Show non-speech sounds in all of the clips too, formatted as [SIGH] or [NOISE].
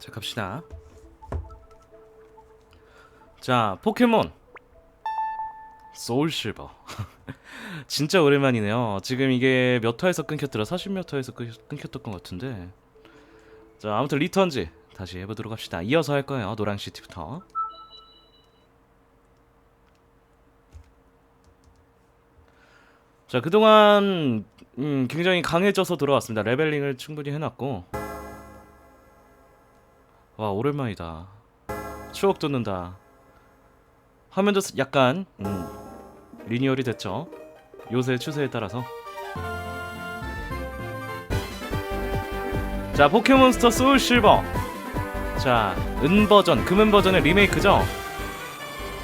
자 갑시다. 자 포켓몬 소울 실버. [LAUGHS] 진짜 오랜만이네요. 지금 이게 몇 화에서 끊겼더라? 40몇 화에서 끊- 끊겼던 것 같은데. 자 아무튼 리턴즈 다시 해보도록 합시다. 이어서 할 거예요. 노랑 시티부터. 자 그동안 음, 굉장히 강해져서 돌아왔습니다. 레벨링을 충분히 해놨고 와 오랜만이다. 추억 돋는다. 화면도 스- 약간 음, 리니얼이 됐죠. 요새 추세에 따라서. 자 포켓몬스터 소울 실버. 자 은 버전, 금은 버전의 리메이크죠.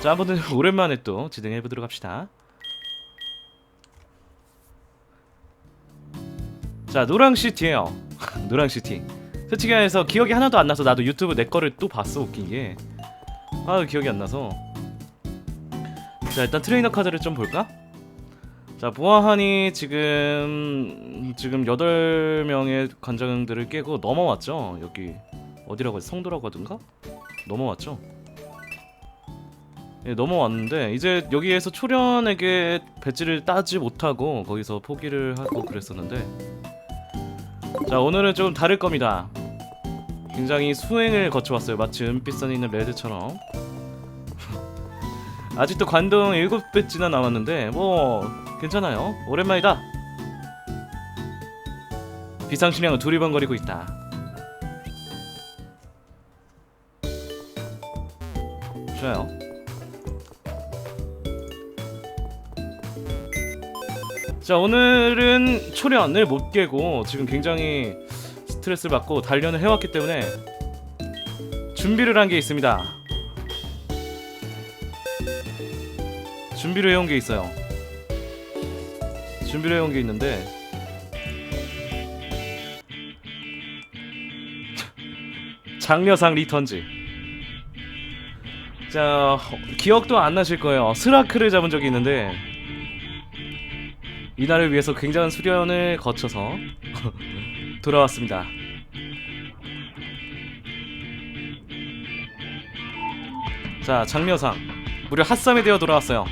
자 한번 [LAUGHS] 오랜만에 또 진행해 보도록 합시다. 자 노랑시티에요 [LAUGHS] 노랑시티 솔직히 말해서 기억이 하나도 안 나서 나도 유튜브 내 거를 또 봤어 웃긴 게 아 기억이 안 나서. 자 일단 트레이너 카드를 좀 볼까? 자 보아하니 지금 지금 8명의 관장들을 깨고 넘어왔죠? 여기 어디라고 하지? 성도라고 하던가? 넘어왔죠? 예, 넘어왔는데 이제 여기에서 초련에게 배지를 따지 못하고 거기서 포기를 하고 그랬었는데. 자 오늘은 조금 다를 겁니다 굉장히 수행을 거쳐왔어요. 마치 은빛 선에 있는 레드처럼. [LAUGHS] 아직도 관동 7배지나 남았는데 뭐 괜찮아요. 오랜만이다. 비상식량은 두리번거리고 있다. 좋아요. 자 오늘은 초련을 못 깨고 지금 굉장히 스트레스를 받고 단련을 해왔기 때문에 준비를 한 게 있습니다. 준비를 해온 게 있어요. 준비를 해온 게 있는데 장려상 리턴즈 자 어, 기억도 안 나실 거예요. 스라크를 잡은 적이 있는데 이날을 위해서 굉장한 수련을 거쳐서 [LAUGHS] 돌아왔습니다. 자, 장려상 무려 핫삼이 되어 돌아왔어요.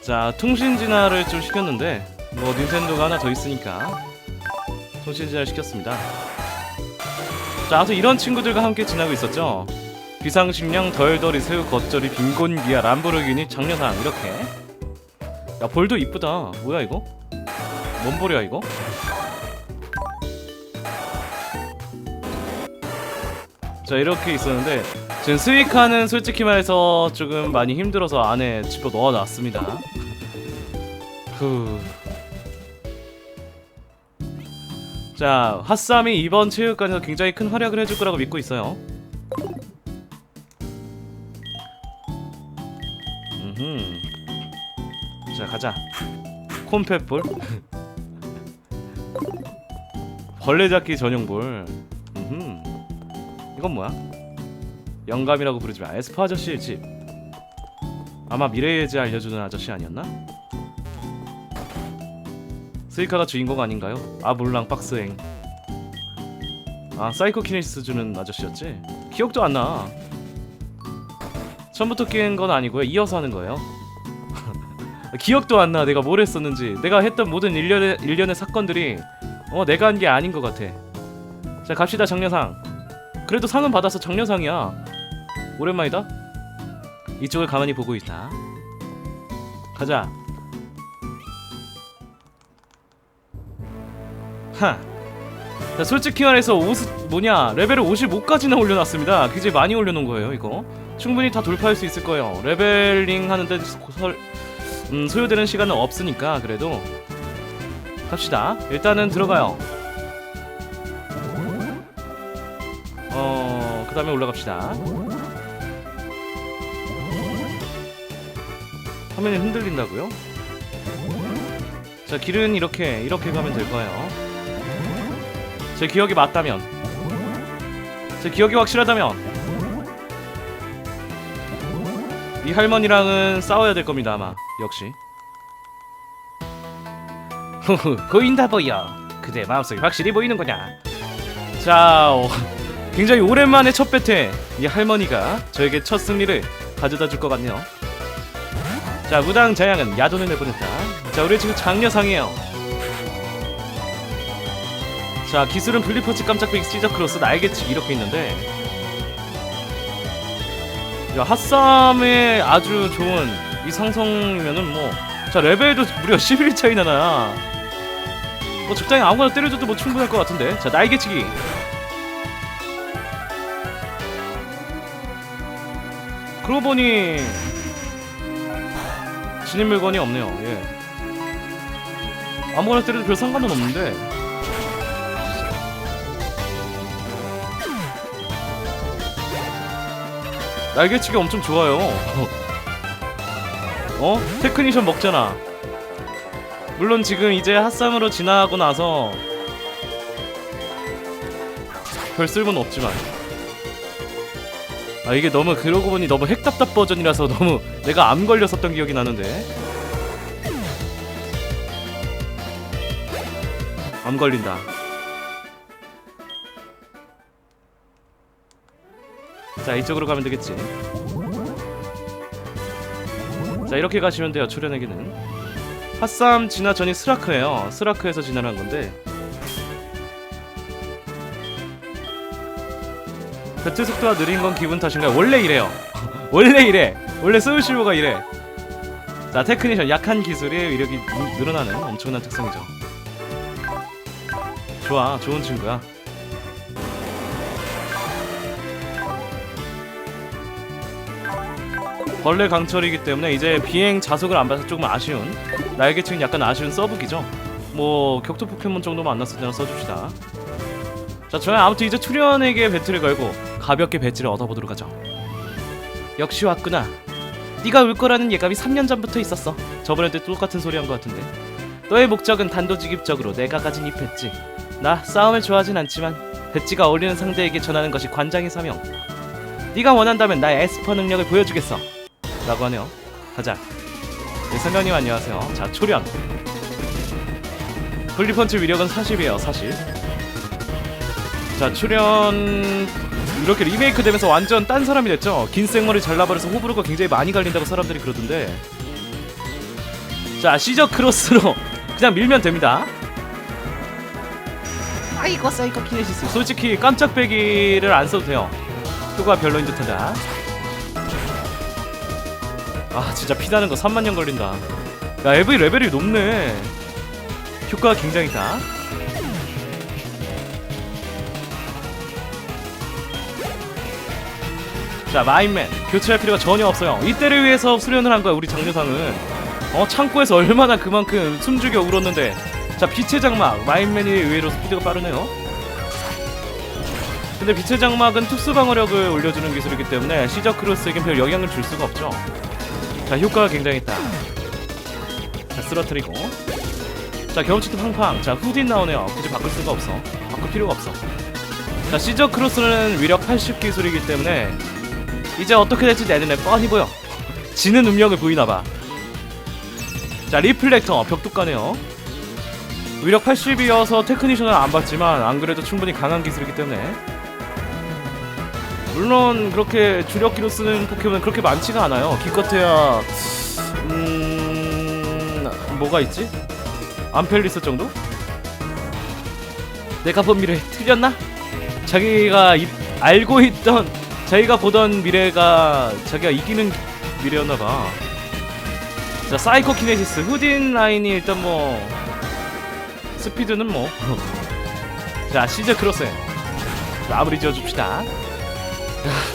자, 통신 진화를 좀 시켰는데 뭐 닌텐도가 하나 더 있으니까 통신 진화 시켰습니다. 자, 아무튼 이런 친구들과 함께 지나고 있었죠. 비상식량 덜덜이 새우 겉절이 빈곤기야 람보르기니 장려상 이렇게 야 볼도 이쁘다 뭐야 이거 뭔 볼이야 이거 자 이렇게 있었는데 지금 스위카는 솔직히 말해서 조금 많이 힘들어서 안에 집어 넣어놨습니다 후. 자 핫삼이 이번 체육관에서 굉장히 큰 활약을 해줄 거라고 믿고 있어요 음흠. 자 가자 콤펫볼 [LAUGHS] 벌레 잡기 전용볼 음흠. 이건 뭐야 영감이라고 부르지 마 에스파 아저씨의 집 아마 미래의 제 알려주는 아저씨 아니었나? 스이카가 주인공 아닌가요? 아 몰랑 박스행 아 사이코키네시스 주는 아저씨였지? 기억도 안 나 처음부터 깬건 아니고요. 이어서 하는 거예요. [LAUGHS] 기억도 안 나. 내가 뭘 했었는지. 내가 했던 모든 일련의 일련의 사건들이 어 내가 한 게 아닌 것 같아. 자 갑시다 장려상. 그래도 상은 받아서 장려상이야. 오랜만이다. 이쪽을 가만히 보고 있다. 가자. 하. 자 솔직히 말해서 오스 뭐냐 레벨을 55까지나 올려놨습니다. 굉장히 많이 올려놓은 거예요 이거. 충분히 다 돌파할 수 있을 거예요. 레벨링 하는데 설, 음, 소요되는 시간은 없으니까 그래도 갑시다. 일단은 들어가요. 그 다음에 올라갑시다. 화면이 흔들린다고요? 자, 길은 이렇게 이렇게 가면 될 거예요. 제 기억이 맞다면, 제 기억이 확실하다면. 이 할머니랑은 싸워야 될 겁니다 아마 역시 [LAUGHS] 보인다 보여 그대 마음속이 확실히 보이는구나 자 어, 굉장히 오랜만에 첫 배틀 이 할머니가 저에게 첫 승리를 가져다 줄 것 같네요. 자 무당 자양은 야돈을 내보냈다. 자 우리 지금 장려상이에요. 자 기술은 블리퍼치 깜짝배기 시저 크로스 날개치기 이렇게 있는데 야 핫삼의 아주 좋은 이 상성이면은 뭐 자 레벨도 무려 11 차이 나나 뭐 적당히 아무거나 때려줘도 뭐 충분할 것 같은데. 자 날개치기 그러고 보니 진입 물건이 없네요. 예. 아무거나 때려도 별 상관은 없는데. 날개치기 엄청 좋아요. 어? 테크니션 먹잖아. 물론 지금 이제 핫삼으로 지나고 나서 별 쓸모는 없지만 아 이게 너무 그러고 보니 너무 핵답답 버전이라서 너무 내가 암 걸렸었던 기억이 나는데. 암 걸린다. 자 이쪽으로 가면 되겠지. 자 이렇게 가시면 돼요 초련에게는. 핫삼 진화 전이 스라크예요. 스라크에서 진화한 건데 배틀 속도가 느린 건 기분 탓인가요? 원래 이래요. 원래 이래. 원래 소울실버가 이래. 자 테크니션 약한 기술의 위력이 느- 늘어나는 엄청난 특성이죠. 좋아 좋은 친구야. 벌레 강철이기 때문에 이제 비행 자속을 안 봐서 조금 아쉬운 날개치는 약간 아쉬운 서브기죠. 뭐 격투 포켓몬 정도만 안 났을 때는 써줍시다 자 저는 아무튼 이제 투련에게 배틀을 걸고 가볍게 배지를 얻어보도록 하죠. 역시 왔구나. 네가 올 거라는 예감이 3년 전부터 있었어. 저번에도 똑같은 소리 한 것 같은데. 너의 목적은 단도직입적으로 내가 가진 이 배지. 나 싸움을 좋아하진 않지만 배지가 어울리는 상대에게 전하는 것이 관장의 사명. 네가 원한다면 나의 에스퍼 능력을 보여주겠어. 라고 하네요. 가자. 네, 선장님 안녕하세요. 자 초련 풀리펀치 위력은 40이에요 사실 자 출연 이렇게 리메이크 되면서 완전 딴 사람이 됐죠? 긴 생머리 잘라버려서 호불호가 굉장히 많이 갈린다고 사람들이 그러던데. 자 시저 크로스로 [LAUGHS] 그냥 밀면 됩니다. 아이고 사이코 키네시스 솔직히 깜짝 빼기를 안 써도 돼요. 효과 별로인 듯하다. 아 진짜 피나는 거 3만 년 걸린다. 야 에브이 레벨이 높네. 효과가 굉장히 다 자 마인맨. 교체할 필요가 전혀 없어요. 이때를 위해서 수련을 한 거야 우리 장려상은. 어 창고에서 얼마나 그만큼 숨죽여 울었는데. 자 빛의 장막. 마인맨이 의외로 스피드가 빠르네요. 근데 빛의 장막은 특수 방어력을 올려주는 기술이기 때문에 시저 크로스에겐 별 영향을 줄 수가 없죠. 자 효과가 굉장히 있다. 자 쓰러트리고. 자 경험치도 팡팡. 자 후딘 나오네요. 굳이 바꿀 수가 없어. 바꿀 필요가 없어. 자 시저 크로스는 위력 80 기술이기 때문에 이제 어떻게 될지 내 눈에 뻔히 보여 지는 운명을 보이나봐 자 리플렉터 벽독가네요 위력 80이어서 테크니션은 안 봤지만 안 그래도 충분히 강한 기술이기 때문에 물론 그렇게 주력기로 쓰는 포켓몬은 그렇게 많지가 않아요 기껏해야 음... 뭐가 있지? 암펠리스 정도? 내가 본 미래 틀렸나? 자기가 이- 알고 있던 자기가 보던 미래가 자기가 이기는 미래였나봐. 자 사이코 키네시스. 후딘 라인이 일단 뭐 스피드는 [LAUGHS] 뭐 자 시즈 크로스. 마무리 지어줍시다. 야,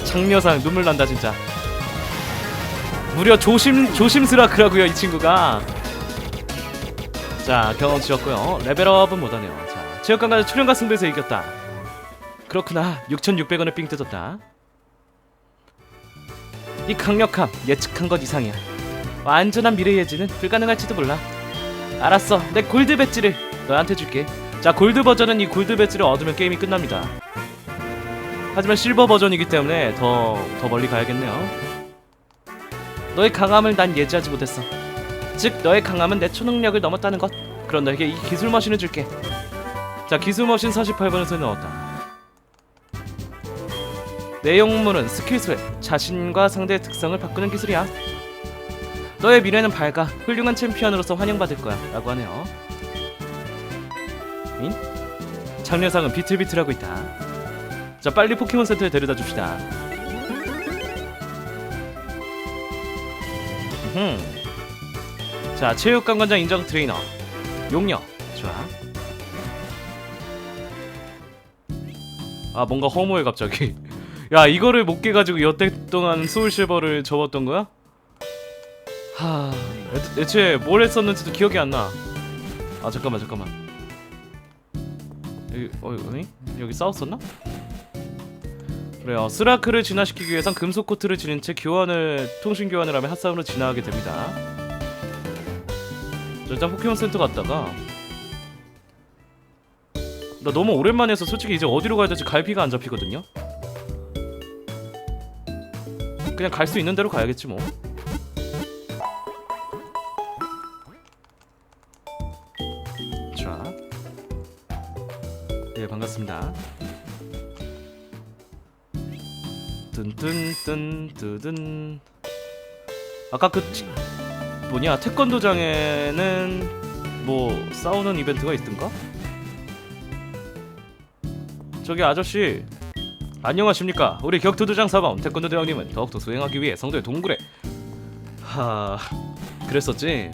장려상 눈물 난다 진짜. 무려 조심 조심스라크라고요 이 친구가. 자 경험치였고요. 레벨업은 못하네요. 자 체육관과 출연가 승부에서 이겼다. 그렇구나. 6,600원을 삥 뜯었다 이 강력함 예측한 것 이상이야. 완전한 미래 예지는 불가능할지도 몰라. 알았어 내 골드 배지를 너한테 줄게. 자 골드 버전은 이 골드 배지를 얻으면 게임이 끝납니다. 하지만 실버 버전이기 때문에 더, 더 멀리 가야겠네요. 너의 강함을 난 예지하지 못했어. 즉 너의 강함은 내 초능력을 넘었다는 것. 그럼 너에게 이 기술 머신을 줄게. 자 기술 머신 48번에서 넣었다. 내용물은 스킬 스웩 자신과 상대의 특성을 바꾸는 기술이야. 너의 미래는 밝아 훌륭한 챔피언으로서 환영받을 거야 라고 하네요. 인? 장려상은 비틀비틀하고 있다. 자 빨리 포켓몬 센터에 데려다 줍시다. 음. 자 체육관관장 인정 트레이너. 용녀. 좋아. 아 뭔가 허무해 갑자기 야 이거를 못 깨가지고 여태 동안 소울 실버를 접었던 거야? 하 애, 애초에 뭘 했었는지도 기억이 안 나 아 잠깐만 잠깐만 여기 어, 어이? 여기 싸웠었나? 그래요 스라크를 진화시키기 위해선 금속 코트를 지닌 채 교환을 통신 교환을 하면 핫싸움으로 진화하게 됩니다 자, 일단 포켓몬 센터 갔다가 나 너무 오랜만에 해서 솔직히 이제 어디로 가야 될지 갈피가 안 잡히거든요 그냥 갈 수 있는 대로 가야겠지 뭐 자. 예, 반갑습니다. 뜬뜬뜬 뜨든 아까 그 치- 뭐냐 태권도장에는 뭐 싸우는 이벤트가 있던가? 저기 아저씨 안녕하십니까. 우리 격투도장 사범 태권도 대왕님은 더욱더 수행하기 위해 성도의 동굴에. 하 그랬었지?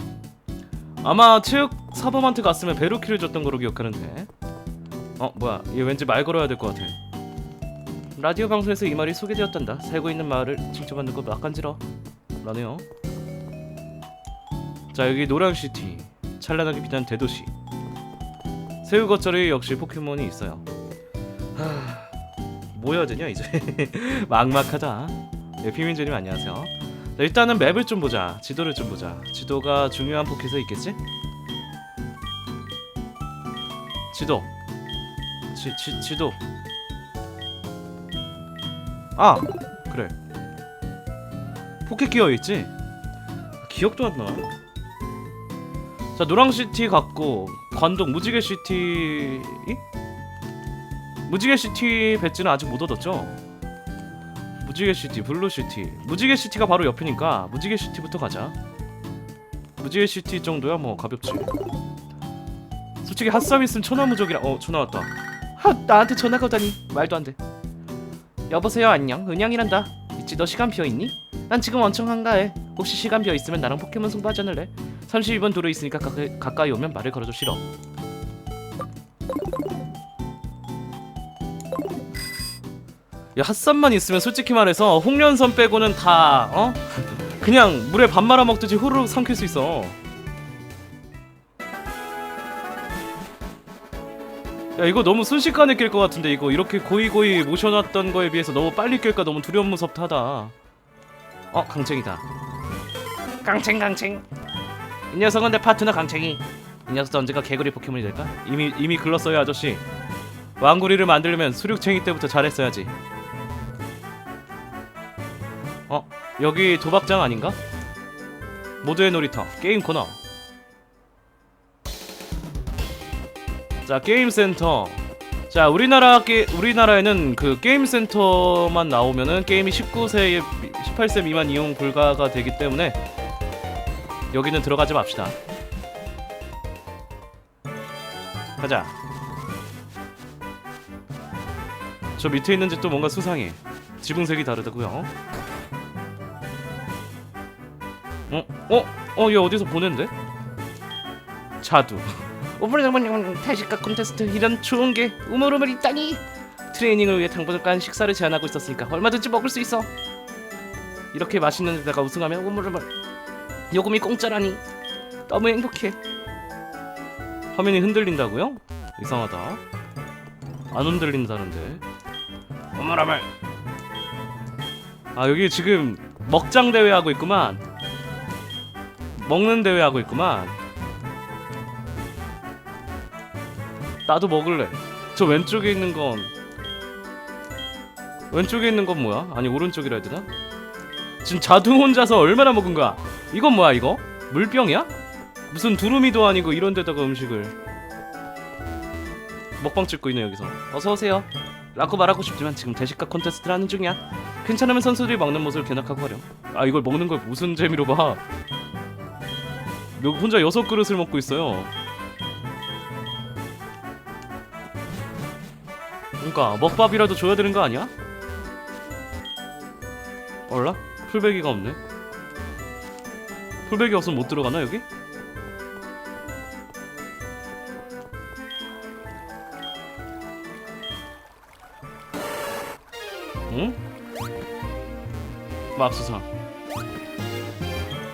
아마 체육 사범한테 갔으면 베루키를 줬던 거로 기억하는데. 어 뭐야. 얘 왠지 말 걸어야 될 것 같아. 라디오 방송에서 이 말이 소개되었단다. 살고 있는 마을을 칭찬받는 거 막간지러. 라네요. 자 여기 노랑시티. 찬란하게 빛나는 대도시. 새우 겉절이 역시 포켓몬이 있어요. 하... 되냐 이제? [LAUGHS] 막막하다. 네, 피민재님 안녕하세요. 자, 일단은 맵을 좀 보자. 지도를 좀 보자. 지도가 중요한 포켓에 있겠지? 지도. 지, 지, 지도. 아 그래. 포켓 기어 있지? 기억도 안 나. 자 노랑시티 갔고 관동 무지개 시티 무지개 시티 배지는 아직 못 얻었죠? 무지개 시티 블루 시티 무지개 시티가 바로 옆이니까 무지개 시티부터 가자. 무지개 시티 정도야 뭐 가볍지. 솔직히 있으면 천하무적이라 어 전화 왔다. 하 나한테 전화가 오다니 말도 안 돼. 여보세요 안녕 은양이란다. 있지 너 시간 비어 있니? 난 지금 엄청 한가해. 혹시 시간 비어 있으면 나랑 포켓몬 승부 하지 않을래? 32번 도로 있으니까 가까이, 가까이 오면 말을 걸어줘 싫어. 핫산만 있으면 솔직히 말해서 홍련선 빼고는 다 어? 그냥 물에 밥 말아 먹듯이 후루룩 삼킬 수 있어. 야 이거 너무 순식간에 깰 것 같은데 이거 이렇게 고이고이 모셔놨던 거에 비해서 너무 빨리 깰까 너무 두려움 무섭다하다. 어 강챙이다. 강챙 강챙. 이 녀석은 내 파트너 강챙이. 이 녀석도 언젠가 개구리 포켓몬이 될까? 이미 이미 글렀어요 아저씨. 왕구리를 만들려면 수륙챙이 때부터 잘했어야지. 여기 도박장 아닌가? 모두의 놀이터 게임 코너. 자 게임 센터. 자 우리나라 게 우리나라에는 그 게임 센터만 나오면은 게임이 19세 18세 미만 이용 불가가 되기 때문에 여기는 들어가지 맙시다. 가자. 저 밑에 있는 집도 뭔가 수상해. 지붕색이 다르다고요. 어? 어? 어? 얘 어디서 보는데? 자두. [LAUGHS] 오므르장만 태식과 콘테스트 이런 좋은 게 우물우물 있다니. 트레이닝을 위해 당분간 식사를 제한하고 있었으니까 얼마든지 먹을 수 있어. 이렇게 맛있는 데다가 우승하면 우물우물 요금이 공짜라니 너무 행복해. 화면이 흔들린다고요? 이상하다. 안 흔들린다는데. 어머라말. 아 여기 지금 먹장 대회 하고 있구만. 먹는 대회 하고 있구만. 나도 먹을래. 저 왼쪽에 있는 건 왼쪽에 있는 건 뭐야? 아니 오른쪽이라 해야 되나? 지금 자두 혼자서 얼마나 먹은 거야? 이건 뭐야 이거? 물병이야? 무슨 두루미도 아니고 이런 데다가 음식을 먹방 찍고 있네 여기서 어서 오세요 라고 말하고 싶지만 지금 대식가 콘테스트를 하는 중이야 괜찮으면 선수들이 먹는 모습을 견학하고 하렴 아 이걸 먹는 걸 무슨 재미로 봐 혼자 여섯 그릇을 먹고 있어요 그러니까 먹밥이라도 줘야 되는 거 아니야? 얼라? 풀베기가 없네 풀베기 없으면 못 들어가나 여기? 응? 맙소사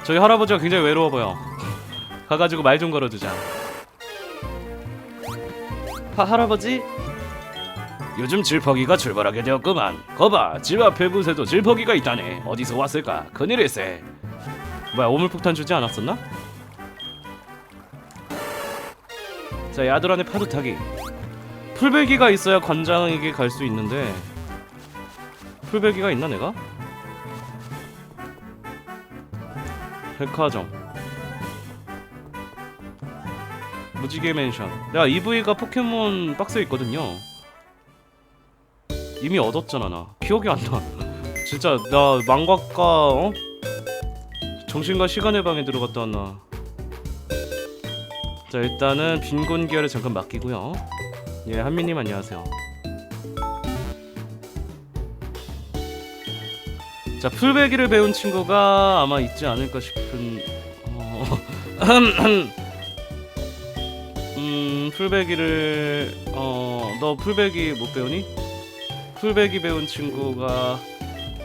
저희 할아버지가 굉장히 외로워 보여 가가지고 말 좀 걸어두자. 하, 할아버지? 요즘 질퍽이가 출발하게 되었구만. 거봐 집 앞에 붓에도 질퍽이가 있다네. 어디서 왔을까? 큰일일세. 뭐야 오물폭탄 주지 않았었나? 자 야도란의 파도 타기. 풀베기가 있어야 관장에게 갈 수 있는데 풀베기가 있나 내가? 백화점 무지개 맨션. 내가 EV가 포켓몬 박스에 있거든요. 이미 얻었잖아 나. 기억이 안나. [LAUGHS] 진짜 나 망각과 어? 정신과 시간의 방에 들어갔다 왔나. 자 일단은 빈곤 기아를 잠깐 맡기고요. 예 한미님 안녕하세요. 자 풀베기를 배운 친구가 아마 있지 않을까 싶은 어... [LAUGHS] 음 풀베기를 어 너 풀베기 못 배우니? 풀베기 배운 친구가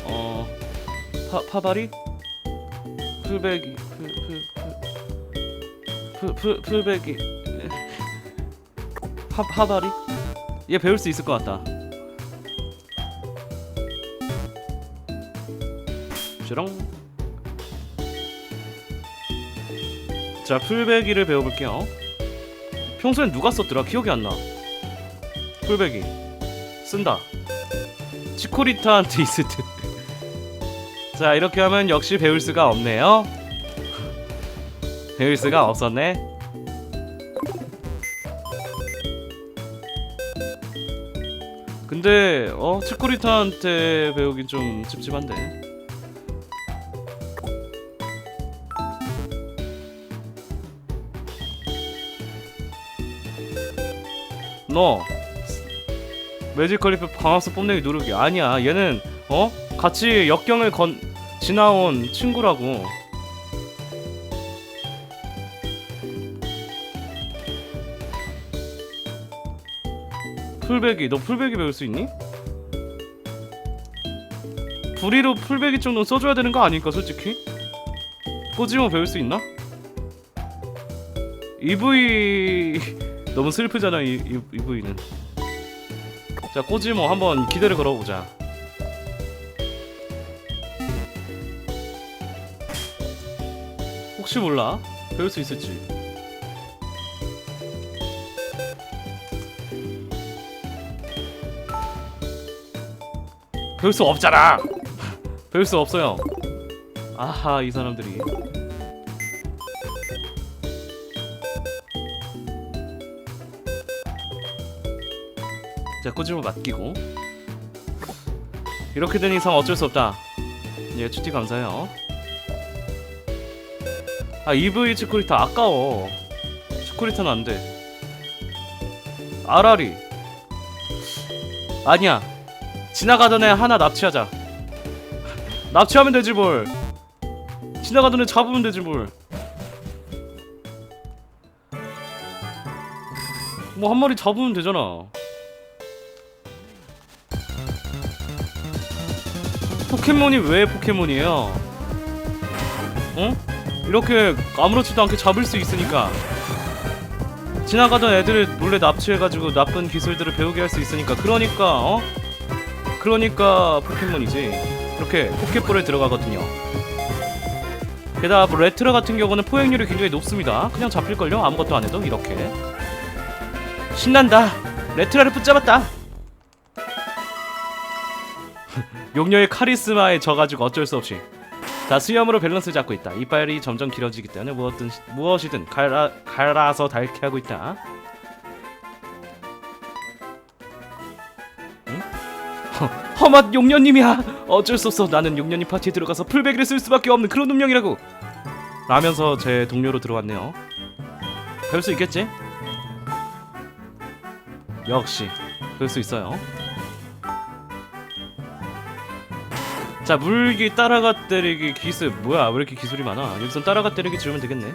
어 파, 파바리? 풀베기 풀풀풀풀 풀베기 파 파바리? 얘 배울 수 있을 것 같다. 쭈렁. 자 풀베기를 배워볼게요. 평소엔 누가 썼더라? 기억이 안 나. 풀베기 쓴다. 치코리타한테 있을 듯. [LAUGHS] 자 이렇게 하면 역시 배울 수가 없네요. [LAUGHS] 배울 수가 없었네. 근데 어 치코리타한테 배우긴 좀 찝찝한데. 너 매직 컬리프 광학수 뽐내기 누르기 아니야 얘는 어 같이 역경을 건 지나온 친구라고 풀베기 너 풀베기 배울 수 있니? 불이로 풀베기 정도는 써줘야 되는 거 아닐까 솔직히? 꼬지모 배울 수 있나? EV 너무 슬프잖아 이, 이, EV는. 자 꼬지모 한번 기대를 걸어보자. 혹시 몰라? 배울 수 있을지. 배울 수 없잖아! [LAUGHS] 배울 수 없어요. 아하 이 사람들이 자 꼬집어 맡기고. 이렇게 된 이상 어쩔 수 없다. 예 추티 감사해요. 아 EV 치코리타 아까워. 치코리타는 안돼. 아라리. 아니야. 지나가던 애 하나 납치하자. 납치하면 되지 뭘. 지나가던 애 잡으면 되지 뭘. 뭐 한 마리 잡으면 되잖아 포켓몬이 왜 포켓몬이에요? 어? 이렇게 아무렇지도 않게 잡을 수 있으니까 지나가던 애들을 몰래 납치해가지고 나쁜 기술들을 배우게 할 수 있으니까 그러니까 어? 그러니까 포켓몬이지 이렇게 포켓볼에 들어가거든요 게다가 뭐 레트라 같은 경우는 포획률이 굉장히 높습니다 그냥 잡힐걸요? 아무것도 안 해도 이렇게 신난다 레트라를 붙잡았다 용녀의 카리스마에 져가지고 어쩔 수 없이 자 수염으로 밸런스 잡고 있다. 이빨이 점점 길어지기 때문에 무엇든 무엇이든 갈아 갈아서 닳게 하고 있다. 응? 허, 험한 용녀님이야. 어쩔 수 없어. 나는 용녀님 파티에 들어가서 풀베기를 쓸 수밖에 없는 그런 운명이라고. 라면서 제 동료로 들어왔네요. 별수 있겠지? 역시 그럴 수 있어요. 자 물기 따라가 때리기 기술 뭐야 왜 이렇게 기술이 많아? 여기선 따라가 때리기 지우면 되겠네.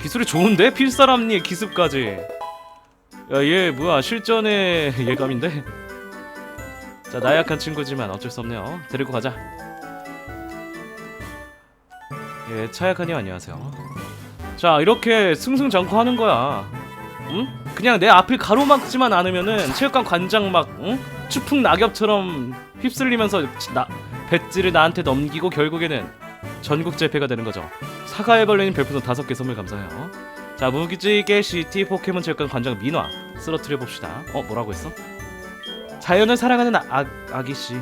기술이 좋은데? 필사람니 기습까지. 야 얘 뭐야 실전의 [LAUGHS] 예감인데? 자 나약한 친구지만 어쩔 수 없네요. 데리고 가자. 예 차약하님 안녕하세요. 자 이렇게 승승장구 하는 거야. 응? 그냥 내 앞을 가로막지만 않으면은 체육관 관장 막 응? 추풍 낙엽처럼 휩쓸리면서 나, 배지를 나한테 넘기고 결국에는 전국 재패가 되는 거죠. 사과에 걸리는 별풍선 다섯 개 선물 감사해요. 자 무기지개 시티 포켓몬 체육관 관장 민화 쓰러뜨려 봅시다. 어 뭐라고 했어? 자연을 사랑하는 아, 아 아기 씨.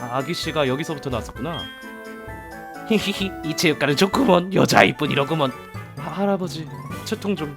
아, 아기 씨가 여기서부터 나왔었구나. 히히히 이 체육관은 좋구먼 여자일 뿐이로구먼. 하, 할아버지 채통 좀